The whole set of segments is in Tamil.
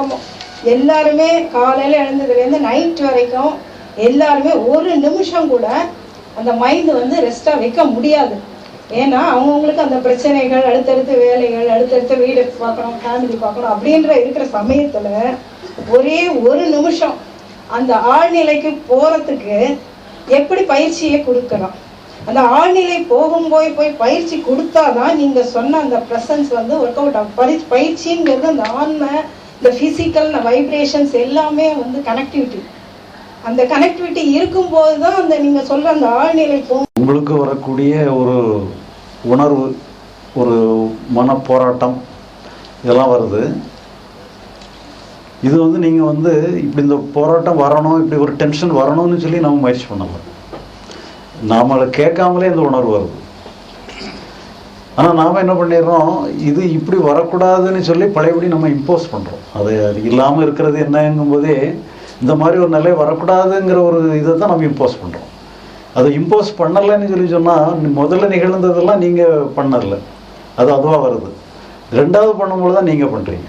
குடும்பமும் எல்லாருமே காலையில் எழுந்ததுலேருந்து நைட் வரைக்கும் எல்லாருமே ஒரு நிமிஷம் கூட அந்த மைண்ட் வந்து ரெஸ்ட்டாக வைக்க முடியாது. ஏன்னா அவங்கவுங்களுக்கு அந்த பிரச்சனைகள் அடுத்தடுத்த வேலைகள் அடுத்தடுத்த வீடு பார்க்கணும் ஃபேமிலி பார்க்கணும் அப்படின்ற இருக்கிற சமயத்தில் ஒரே ஒரு நிமிஷம் அந்த ஆழ்நிலைக்கு போகிறதுக்கு எப்படி பயிற்சியை கொடுக்கலாம்? அந்த ஆழ்நிலை போகும் போய் போய் பயிற்சி கொடுத்தாதான் நீங்கள் சொன்ன அந்த ப்ரெசன்ஸ் வந்து ஒர்க் அவுட் ஆகும். பயிற்சி பயிற்சிங்கிறது அந்த ஆன்மை இந்த ஃபிசிக்கல் வைப்ரேஷன்ஸ் எல்லாமே வந்து கனெக்டிவிட்டி அந்த கனெக்டிவிட்டி இருக்கும்போது தான் அந்த நீங்கள் சொல்கிற அந்த ஆழ்நிலைக்கும் உங்களுக்கு வரக்கூடிய ஒரு உணர்வு ஒரு மன போராட்டம் இதெல்லாம் வருது. இது வந்து நீங்கள் வந்து இப்படி இந்த போராட்டம் வரணும் இப்படி ஒரு டென்ஷன் வரணும்னு சொல்லி நம்ம முயற்சி பண்ணலாம். நாமளை கேட்காமலே இந்த உணர்வு வருது. ஆனால் நாம் என்ன பண்ணிடுறோம்? இது இப்படி வரக்கூடாதுன்னு சொல்லி பழையபடி நம்ம இம்போஸ் பண்ணுறோம் அது அது இல்லாமல் இருக்கிறது என்னங்கும் போதே இந்த மாதிரி ஒரு நிலை வரக்கூடாதுங்கிற ஒரு இதை தான் நம்ம இம்போஸ் பண்ணுறோம் அதை இம்போஸ் பண்ணலைன்னு சொல்லி சொன்னால் முதல்ல நிகழ்ந்ததெல்லாம் நீங்கள் பண்ணல. அது அதுவாக வருது. ரெண்டாவது பண்ணும்போது தான் நீங்கள் பண்ணுறீங்க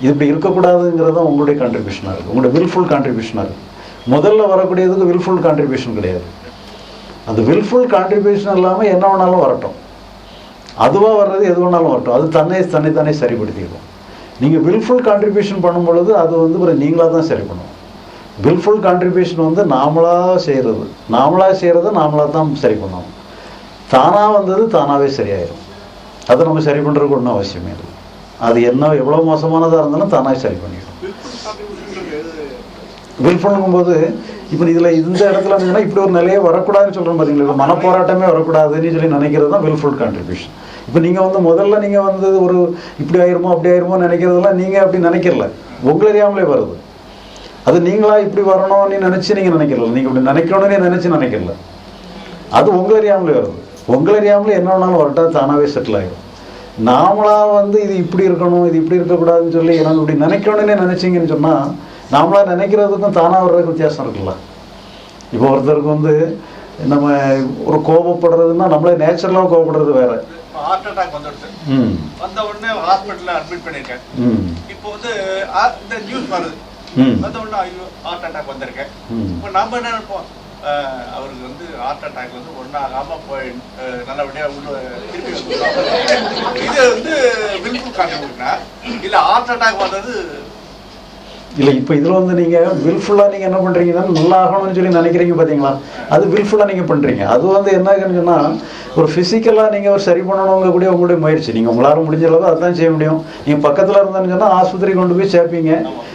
இது இப்படி இருக்கக்கூடாதுங்கிறது தான் உங்களுடைய கான்ட்ரிபியூஷனாக இருக்குது உங்களுடைய வில்ஃபுல் கான்ட்ரிபியூஷனாக இருக்குது முதல்ல வரக்கூடியதுக்கு வில்ஃபுல் கான்ட்ரிபியூஷன் கிடையாது. அந்த வில்ஃபுல் கான்ட்ரிபியூஷன் இல்லாமல் என்ன வேணாலும் வரட்டும். அதுவாக வர்றது எது வேணாலும் வரட்டும். அது தன்னை தன்னை தானே சரிப்படுத்திக்கும் நீங்கள் வில்ஃபுல் கான்ட்ரிபியூஷன் பண்ணும் பொழுது அது வந்து ஒரு நீங்களாக தான் சரி பண்ணணும் வில்ஃபுல் கான்ட்ரிபியூஷன் வந்து நாமளாக செய்கிறது நாமளாக செய்கிறத நாமளாக தான் சரி பண்ணணும். தானாக வந்தது தானாகவே சரியாயிடும் அதை நம்ம சரி பண்ணுறதுக்கு ஒன்றும் அவசியமே இல்லை. அது என்ன எவ்வளோ மோசமானதாக இருந்தாலும் தானாக சரி பண்ணிடும். வில்ஃபுல்ங்கும் போது இப்போ இதில் இந்த இடத்துல இருந்தீங்கன்னா இப்படி ஒரு நிலையே வரக்கூடாதுன்னு சொல்கிறோம் பார்த்தீங்களா இப்போ மனப்போராட்டமே வரக்கூடாதுன்னு சொல்லி நினைக்கிறது தான் வில்ஃபுல் கான்ட்ரிபியூஷன் இப்போ நீங்கள் வந்து முதல்ல நீங்கள் வந்து ஒரு இப்படி ஆயிருமோ அப்படி ஆயிருமோ நினைக்கிறதெல்லாம் நீங்கள் அப்படி நினைக்கிறல உங்களை அறியாமலே வருது. அது நீங்களா இப்படி வரணும்னு நினச்சி நீங்கள் நினைக்கிறல நீங்கள் இப்படி நினைக்கணும்னு நினச்சி நினைக்கல. அது உங்களை அறியாமலே வருது. உங்களை அறியாமலே என்ன வேணாலும் வரட்டா தானாகவே செட்டில் ஆகிடும் நாமளா வந்து இது இப்படி இருக்கணும் இது இப்படி இருக்கக்கூடாதுன்னு சொல்லி எனக்கு இப்படி நினைக்கணும்னே நினைச்சீங்கன்னு சொன்னால் நாமளா நினைக்கிறதுக்கும் தானாக வர்றதுக்கு வித்தியாசம் இருக்குல்ல. இப்போ ஒருத்தருக்கு வந்து நம்ம ஒரு கோபப்படுறதுன்னா நம்மளே நேச்சுரலாக கோபப்படுறது வேற. ஹார்ட் அட்டாக் வந்துடுச்சு வந்த உடனே ஹாஸ்பிட்டல்ல அட்மிட் பண்ணிருக்கேன் ம். இப்போ வந்து இந்த நியூஸ் வருது. வந்த உடனே ஐயோ ஹார்ட் அட்டாக் வந்திருக்கேன். இப்போ நம்ம என்ன நினைப்போம்? அவருக்கு வந்து ஹார்ட் அட்டாக் வந்து ஒன்றாகாம போய் நல்லபடியா உள்ள திருப்பி. இது வந்து வில்ஃபுல் கான்ட்ரிபியூட்னா இல்ல ஹார்ட் அட்டாக் வந்தது இல்லை இப்போ இதில் வந்து நீங்கள் வில்ஃபுல்லாக நீங்கள் என்ன பண்ணுறீங்கன்னா நல்லா ஆகணும்னு சொல்லி நினைக்கிறீங்க பார்த்தீங்களா அது வில்ஃபுல்லாக நீங்கள் பண்ணுறீங்க அது வந்து என்னன்னு சொன்னால் ஒரு ஃபிசிக்கலாக நீங்கள் ஒரு சரி பண்ணணுங்க கூடிய உங்களுடைய முயற்சி. நீங்கள் உங்களால் முடிஞ்ச அளவு அதான் செய்ய முடியும். நீங்கள் பக்கத்தில் இருந்தேன்னு சொன்னால் ஆஸ்பத்திரி கொண்டு போய் சேர்ப்பீங்க.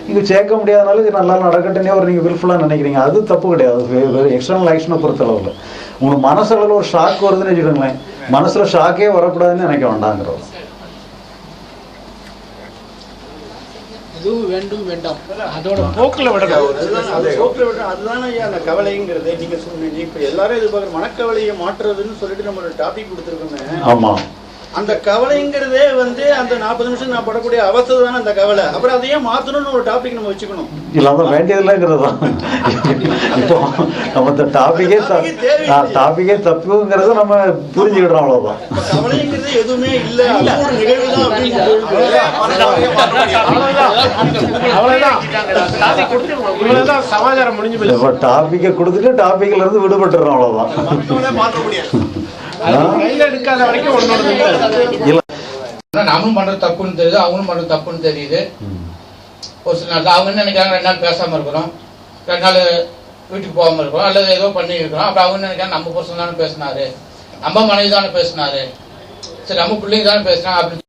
நீங்கள் சேர்க்க முடியாதனால இது நல்லா நடக்கட்டுன்னே ஒரு நீங்கள் வில்ஃபுல்லாக நினைக்கிறீங்க. அது தப்பு கிடையாது. எக்ஸ்டர்னல் ஆக்ஷனை பொறுத்தளவில். உங்களுக்கு மனசளவில் ஒரு ஷாக் வருதுன்னு வச்சுக்கோங்களேன். மனசில் ஷாக்கே வரக்கூடாதுன்னு நினைக்க வேண்டாங்கிறோம் எதுவும் வேண்டும் வேண்டாம். அதோட போக்கில் விடணும் போக்குல விட அதுதானே ஐயா அந்த கவலைங்கிறது நீங்க சொன்னீங்க. இப்ப எல்லாரும் எதிர்பார்க்குற மனக்கவலையை மாற்றுறதுன்னு சொல்லிட்டு நம்ம ஒரு டாபிக் கொடுத்துருக்கோங்க ஆமாம் அந்த கவலைங்கிறதே வந்து அந்த நாற்பது நிமிஷம் நான் படக்கூடிய அவஸ்தை தானே அந்த கவலை. அப்புறம் அதையே மாத்தணும்னு ஒரு டாபிக் நம்ம வச்சுக்கணும். இல்லாம வேண்டியதில்லைங்கிறது தான் இப்போ நம்ம இந்த டாபிக்கே டாபிக்கே தப்புங்கிறத நம்ம புரிஞ்சுக்கிடுறோம் அவ்வளோதான் கவலைங்கிறது எதுவுமே இல்ல. ஒரு நிகழ்வு தான் சமாச்சாரம் முடிஞ்சு இப்போ டாபிக்கை கொடுத்துட்டு டாபிக்ல இருந்து விடுபட்டுறோம் அவ்வளோதான் நாமளும் பண்றது தப்புன்னு தெரியுது அவங்களும் பண்றது தப்புன்னு தெரியுது. ஒரு சில நாள் அவங்க என்ன நினைக்கிறாங்க ரெண்டு நாள் பேசாம இருக்கிறோம். ரெண்டு நாள் வீட்டுக்கு போகாம இருக்கிறோம் அல்லது ஏதோ பண்ணி இருக்கிறோம் அப்புறம் அவங்க நினைக்கிறாங்க நம்ம புருஷன் தானே பேசினாரு. நம்ம மனைவி தானே பேசினாரு. சரி நம்ம பிள்ளைங்க தானே பேசினாங்க அப்படின்னு